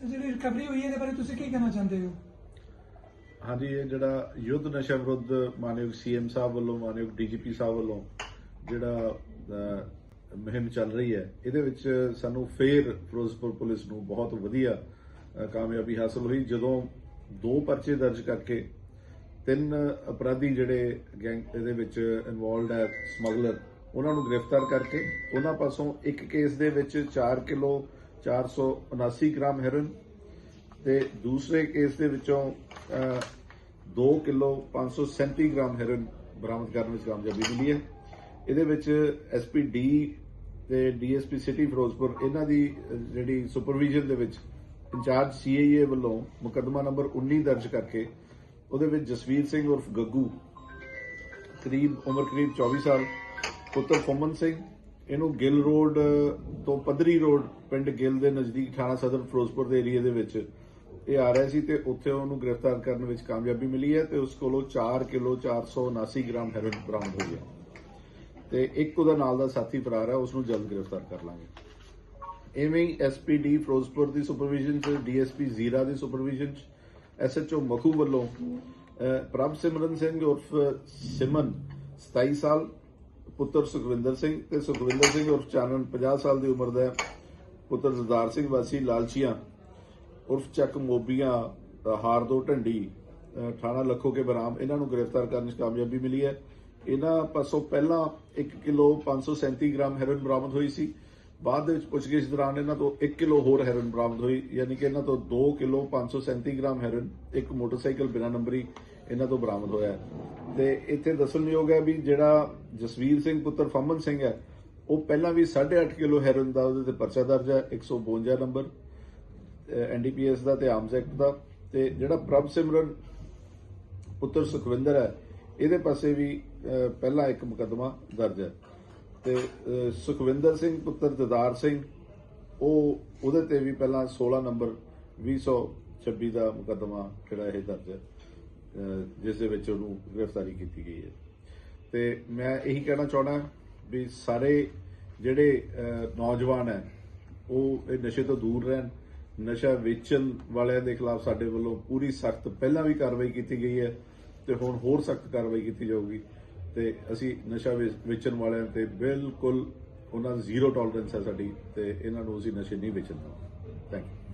ਜਿਹੜੀ ਰਿਕਵਰੀ ਹੋਈ ਹੈ ਇਹਦੇ ਬਾਰੇ ਤੁਸੀਂ ਕੀ ਕਹਿਣਾ ਚਾਹੁੰਦੇ ਹੋ? ਹਾਂਜੀ ਇਹ ਜਿਹੜਾ ਯੁੱਧ ਨਸ਼ਾ ਵਿਰੁੱਧ ਮਾਨਯੋਗ ਸੀਐਮ ਸਾਹਿਬ ਵੱਲੋਂ ਮਾਨਯੋਗ ਡੀਜੀਪੀ ਸਾਹਿਬ ਵੱਲੋਂ ਜਿਹੜਾ ਅਹ, ਚੱਲ ਰਹੀ ਹੈ ਇਹਦੇ ਵਿੱਚ ਸਾਨੂੰ ਫੇਰ ਫਿਰੋਜ਼ਪੁਰ ਪੁਲਿਸ ਨੂੰ ਬਹੁਤ ਵਧੀਆ ਕਾਮਯਾਬੀ ਹਾਸਲ ਹੋਈ। ਜਦੋਂ ਦੋ ਪਰਚੇ ਦਰਜ ਕਰਕੇ ਤਿੰਨ ਅਪਰਾਧੀ ਜਿਹੜੇ ਗੈਂਗ ਇਹਦੇ ਵਿੱਚ ਇਨਵੋਲਡ ਹੈ ਸਮਗਲਰ ਉਹਨਾਂ ਨੂੰ ਗ੍ਰਿਫਤਾਰ ਕਰਕੇ ਉਹਨਾਂ ਪਾਸੋਂ ਇੱਕ ਕੇਸ ਦੇ ਵਿੱਚ 4 ਕਿਲੋ 479 ਗ੍ਰਾਮ ਹੈਰੋਇਨ ਤੇ ਦੂਸਰੇ ਕੇਸ ਦੇ ਵਿੱਚੋਂ 2 ਕਿਲੋ 537 ਗ੍ਰਾਮ ਹੈਰੋਇਨ ਬਰਾਮਦ ਕਰਨ ਵਿੱਚ ਕਾਮਯਾਬੀ ਮਿਲੀ ਹੈ। ਇਹਦੇ ਵਿੱਚ ਐਸਪੀ ਡੀ ਤੇ ਡੀਐਸਪੀ ਸਿਟੀ ਫਿਰੋਜ਼ਪੁਰ, ਇਹਨਾਂ ਦੀ ਜਿਹੜੀ ਸੁਪਰਵੀਜ਼ਨ ਦੇ ਵਿੱਚ ਇੰਚਾਰਜ ਸੀਆਈਏ ਵੱਲੋਂ ਮੁਕੱਦਮਾ ਨੰਬਰ 19 ਦਰਜ ਕਰਕੇ, ਉਹਦੇ ਵਿੱਚ ਜਸਵੀਰ ਸਿੰਘ ਉਰਫ ਗੱਗੂ, ਕਰੀਬ, ਉਮਰ ਕਰੀਬ 24 ਸਾਲ, ਪੁੱਤਰ ਫੁੰਮਨ ਸਿੰਘ ਇਹਨੂੰ ਗਿੱਲ ਰੋਡ ਤੋਂ ਪੱਧਰੀ ਰੋਡ ਪਿੰਡ ਗਿੱਲ ਦੇ ਨਜ਼ਦੀਕ ਥਾਣਾ ਸਦਰ ਫਿਰੋਜ਼ਪੁਰ ਦੇ ਏਰੀਆ ਦੇ ਵਿੱਚ ਇਹ ਆ ਰਿਹਾ ਸੀ ਤੇ ਉੱਥੇ ਉਹਨੂੰ ਗ੍ਰਿਫਤਾਰ ਕਰਨ ਵਿੱਚ ਕਾਮਯਾਬੀ ਮਿਲੀ ਹੈ ਤੇ ਉਸ ਕੋਲੋਂ 4 ਕਿਲੋ 479 ਗ੍ਰਾਮ ਹੈਰੋਇਨ ਬਰਾਮਦ ਹੋਈ ਹੈ। ਤੇ ਇੱਕ ਉਹਦਾ ਨਾਲ ਦਾ ਸਾਥੀ ਫਰਾਰ ਹੈ ਉਸ ਨੂੰ ਜਲਦ ਗ੍ਰਿਫਤਾਰ ਕਰ ਲਾਂਗੇ। ਐਵੇਂ ਹੀ ਐਸਪੀਡੀ ਫਿਰੋਜ਼ਪੁਰ ਦੀ ਸੁਪਰਵਿਜ਼ਨ ਚ ਡੀਐਸਪੀ ਜ਼ੀਰਾ ਦੀ ਸੁਪਰਵਿਜ਼ਨ ਚ ਐਸਐਚਓ ਮਖੂ ਵੱਲੋਂ ਪ੍ਰਭ ਸਿਮਰਨ ਸਿੰਘ ਉਰਫ ਸਿਮਨ 27 ਸਾਲ ਪੁੱਤਰ ਸੁਖਵਿੰਦਰ ਸਿੰਘ ਤੇ ਸੁਖਵਿੰਦਰ ਸਿੰਘ ਉਰਫ ਚਾਨਣ 50 ਸਾਲ ਦੀ ਉਮਰ ਦਾ ਪੁੱਤਰ ਜ਼ਰਦਾਰ ਸਿੰਘ ਵਾਸੀ ਲਾਲਚੀਆਂ ਉਰਫ ਚੱਕ ਮੋਬੀਆਂ ਹਾਰਦੋ ਢੰਡੀ ਅ, ਥਾਣਾ ਲੱਖੋ ਕੇ ਬਰਾਮ ਇਹਨਾਂ ਨੂੰ ਗ੍ਰਿਫਤਾਰ ਕਰਨ 'ਚ ਕਾਮਯਾਬੀ ਮਿਲੀ ਹੈ। ਇਹਨਾਂ ਪਾਸੋਂ ਪਹਿਲਾਂ 1 ਕਿਲੋ 537 ਗ੍ਰਾਮ ਹੈਰੋਇਨ ਬਰਾਮਦ ਹੋਈ ਸੀ। ਬਾਅਦ ਦੇ ਵਿੱਚ ਪੁੱਛਗਿੱਛ ਦੌਰਾਨ ਇਹਨਾਂ ਤੋਂ 1 ਕਿਲੋ ਹੋਰ ਹੈਰੋਇਨ ਬਰਾਮਦ ਹੋਈ, ਯਾਨੀ ਕਿ ਇਹਨਾਂ ਤੋਂ 2 ਕਿਲੋ 537 ਗ੍ਰਾਮ ਹੈਰੋਇਨ, ਇੱਕ ਮੋਟਰਸਾਈਕਲ ਬਿਨਾਂ ਨੰਬਰੀ ਇਹਨਾਂ ਤੋਂ ਬਰਾਮਦ ਹੋਇਆ ਤੇ ਇੱਥੇ ਦੱਸਣਯੋਗ ਹੈ ਵੀ ਜਿਹੜਾ ਜਸਵੀਰ ਸਿੰਘ ਪੁੱਤਰ ਫਮਨ ਸਿੰਘ ਹੈ, ਉਹ ਪਹਿਲਾਂ ਵੀ 8.5 ਕਿਲੋ ਹੈਰੋਇਨ ਦਾ ਉਹਦੇ ਤੇ ਪਰਚਾ ਦਰਜ ਹੈ 152 ਨੰਬਰ ਐਨਡੀਪੀਐਸ ਦਾ ਤੇ ਆਰਮਸ ਐਕਟ ਦਾ। ਤੇ ਜਿਹੜਾ ਪ੍ਰਭ ਸਿਮਰਨ ਪੁੱਤਰ ਸੁਖਵਿੰਦਰ ਹੈ, ਇਹਦੇ ਪਾਸੇ ਵੀ ਪਹਿਲਾਂ ਇੱਕ ਮੁਕੱਦਮਾ ਦਰਜ ਹੈ। ਤੇ ਸੁਖਵਿੰਦਰ ਸਿੰਘ, ਪੁੱਤਰ ਦਦਾਰ ਸਿੰਘ, ਉਹ, ਉਹਦੇ ਤੇ ਵੀ ਪਹਿਲਾਂ 16 ਨੰਬਰ 226 ਦਾ ਮੁਕੱਦਮਾ ਜਿਹੜਾ ਇਹ ਦਰਜ ਹੈ ਜਿਸ ਦੇ ਵਿੱਚ ਉਹਨੂੰ ਗ੍ਰਿਫਤਾਰੀ ਕੀਤੀ ਗਈ ਹੈ। ਤੇ ਮੈਂ ਇਹੀ ਕਹਿਣਾ ਚਾਹਣਾ ਵੀ ਸਾਰੇ ਜਿਹੜੇ ਨੌਜਵਾਨ ਹੈ, ਉਹ ਇਹ ਨਸ਼ੇ ਤੋਂ ਦੂਰ ਰਹਿਣ, ਨਸ਼ਾ ਵੇਚਣ ਵਾਲਿਆਂ ਦੇ ਖਿਲਾਫ ਸਾਡੇ ਵੱਲੋਂ ਪੂਰੀ ਸਖਤ ਪਹਿਲਾਂ ਵੀ ਕਾਰਵਾਈ ਕੀਤੀ ਗਈ ਹੈ ਤੇ ਹੁਣ ਹੋਰ ਸਖਤ ਕਾਰਵਾਈ ਕੀਤੀ ਜਾਊਗੀ। ਤੇ ਅਸੀਂ ਨਸ਼ਾ ਵੇਚ- ਵੇਚਣ ਵਾਲਿਆਂ ਤੇ ਬਿਲਕੁਲ ਉਹਨਾਂ ਜ਼ੀਰੋ ਟੋਲਰੈਂਸ ਹੈ ਸਾਡੀ ਤੇ ਇਹਨਾਂ ਨੂੰ ਅਸੀਂ ਨਸ਼ੇ ਨਹੀਂ ਵੇਚਣ ਦੇਵਾਂਗੇ ਥੈਂਕ ਯੂ